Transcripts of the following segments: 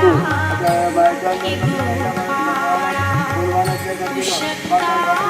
गोविंदा मुठी गोपाळा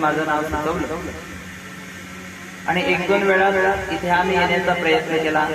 माझं नाव सुचवलं. आणि एक दोन वेळा इथे आम्ही येण्याचा प्रयत्न केला.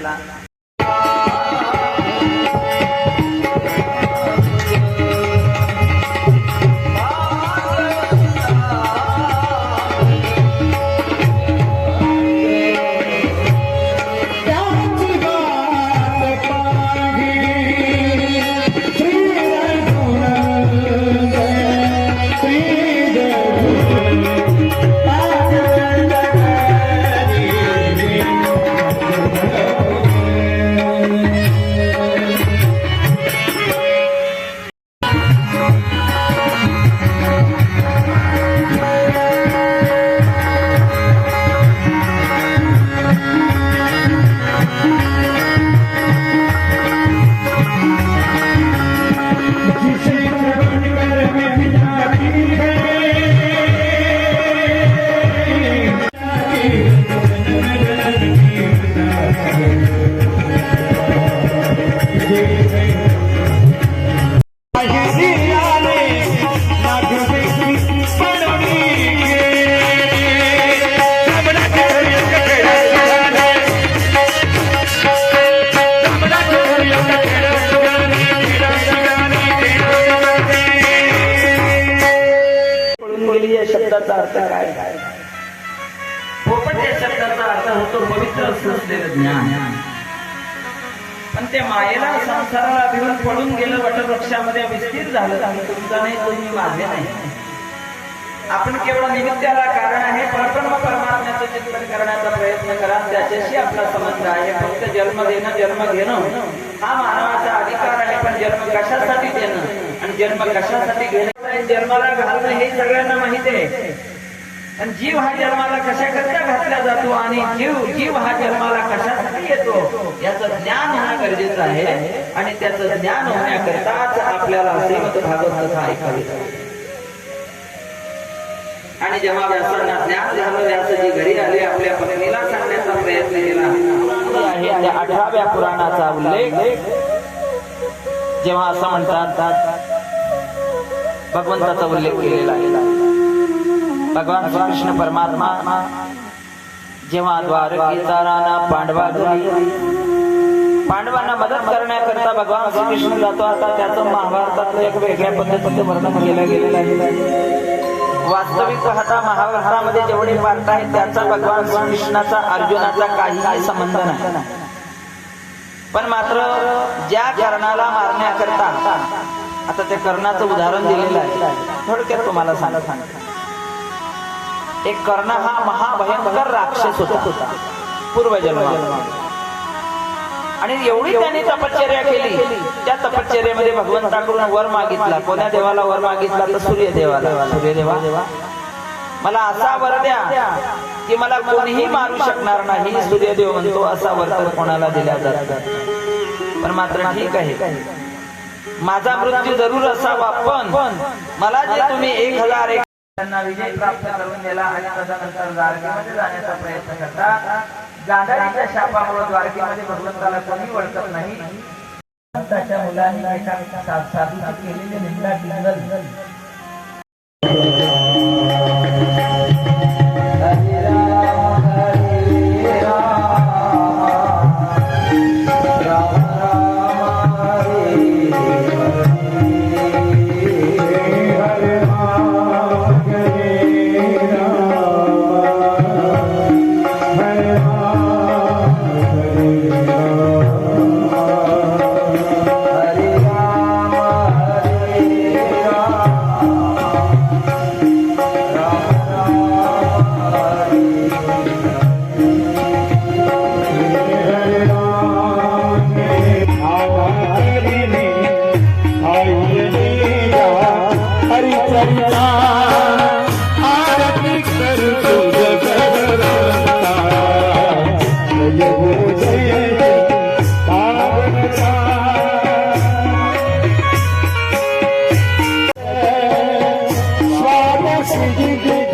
शब्दाचा अर्थ काय? पोपट या शब्दाचा अर्थ होतो पवित्र असलेलं ज्ञान. पण ते मायेला संसाराला भिवून पडून गेलं वटवृक्षामध्ये विस्तीर झालं. तुमचा नाही तुम्ही माझे नाही. आपण केवळ निमित्ताला कारण आहे परब्रह्म परमात्म्याचं चिंतन करण्याचा प्रयत्न करा. त्याच्याशी आपला संबंध आहे. फक्त जन्म देणं जन्म घेणं. हा मानवाचा अधिकार आहे पण जन्म कशासाठी देणं? आणि जन्म कशासाठी घेणं? जन्माला घालणं हे सगळ्यांना माहीत आहे. आणि जीव हा जन्माला कशा करता घातला जातो आणि जीव जीव हा जन्माला कशासाठी येतो याचं ज्ञान होणं गरजेचं आहे आणि त्याचं ज्ञान होण्याकरताच आपल्याला श्रीमद भागवत कथा ऐकावी आणि जेव्हा व्यासांना ज्ञान झालं व्यासजी घरी आले आपल्या पत्नीला सांगण्याचा प्रयत्न केला. अठराव्या पुराणाचा उल्लेख. जेव्हा असं म्हणतात भगवंताचा उल्लेख केलेला आहे. भगवान श्रीकृष्ण परमात्मा जेव्हा द्वारकेचा राणा पांडवा पांडवांना मदत करण्याकरता भगवान श्रीकृष्ण जातो. आता त्याचं महाभारतातलं एक वेगळ्या पद्धतीचं वर्णन केलं गेलेलं आहे. वास्तविक पाहता महाभारतामध्ये जेवढे पार्ट आहेत त्याचा भगवान श्रीकृष्णाचा अर्जुनाचा काहीही संबंध नाही. पण मात्र ज्या चरणाला मारण्याकरता आता त्या कर्णाचं उदाहरण दिलेलं आहे. थोडक्यात तुम्हाला सांगा सांग एक कर्ण हा महाभयंकर राक्षस होता. पूर्वजन्म. आणि एवढी त्यांनी तपश्चर्या केली. त्या तपश्चर्यामध्ये भगवंताकडून वर मागितला. कोण्या देवाला वर मागितला? तर सूर्यदेवाला. सूर्यदेवा? मला असा वर द्या की मला कोणीही मारू शकणार नाही. सूर्यदेव म्हणतो असा वर तर कोणाला दिला जात पण मात्र ठीक आहे. माझा मृत्यू जरूर असावा पण मला जे तुम्ही एक हजार एक त्यांना विजय प्राप्त करून दिला आणि तदनंतर द्वारकेमध्ये जाण्याचा प्रयत्न करता गांधारीच्या शापामुळे द्वारकेमध्ये भगवंताला कोणी ओळखत नाही. त्याच्या मुलांनी एका सा- साधूची केलेली निंदा टिंगल Yes.